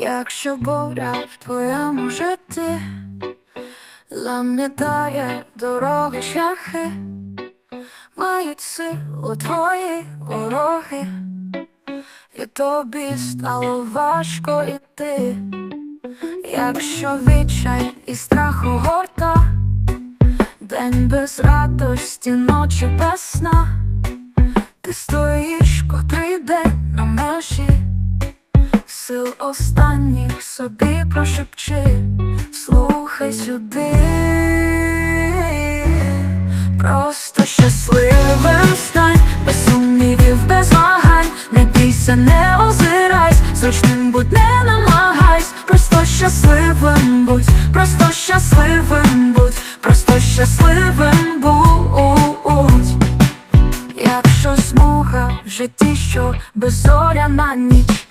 Якщо буря в твоєму житті Замітає дороги шляхи, мають силу твої вороги, і тобі стало важко йти, якщо відчай і страх горта, день без радості, ночі без сна, сил останніх собі прошепчи, слухай сюди, просто щасливим стань, без сумнівів, без вагань, не бійся, не озирайсь, зручним будь не намагайсь, просто щасливим будь, просто щасливим будь, просто щасливим будь. Якщо смуга в житті, що беззоряна ніч,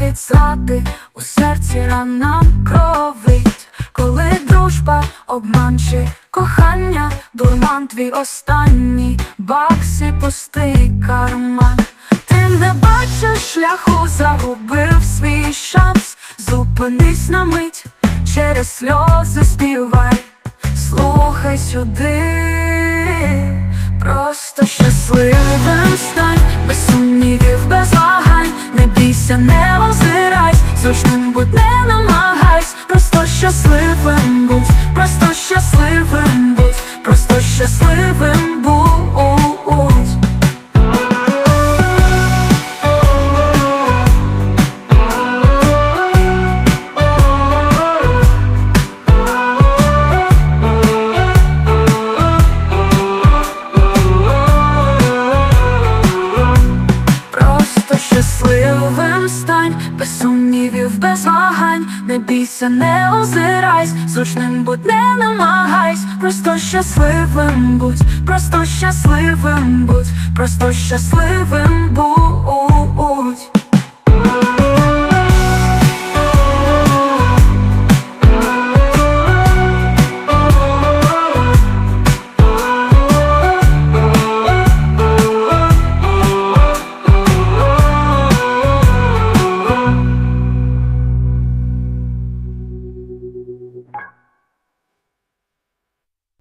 від зради у серці рана кровить, коли дружба обманче кохання, дурман твій останній. Бакси пустий карман. Ти не бачиш шляху, загубив свій шанс, зупинись на мить, через сльози співай, слухай сюди. Щасливим будь, просто щасливим будь, просто щасливим будь. Щасливим стань, без сумнівів, без вагань, не бійся, не озирайсь, зручним будь не намагайсь, просто щасливим будь, просто щасливим будь, просто щасливим будь.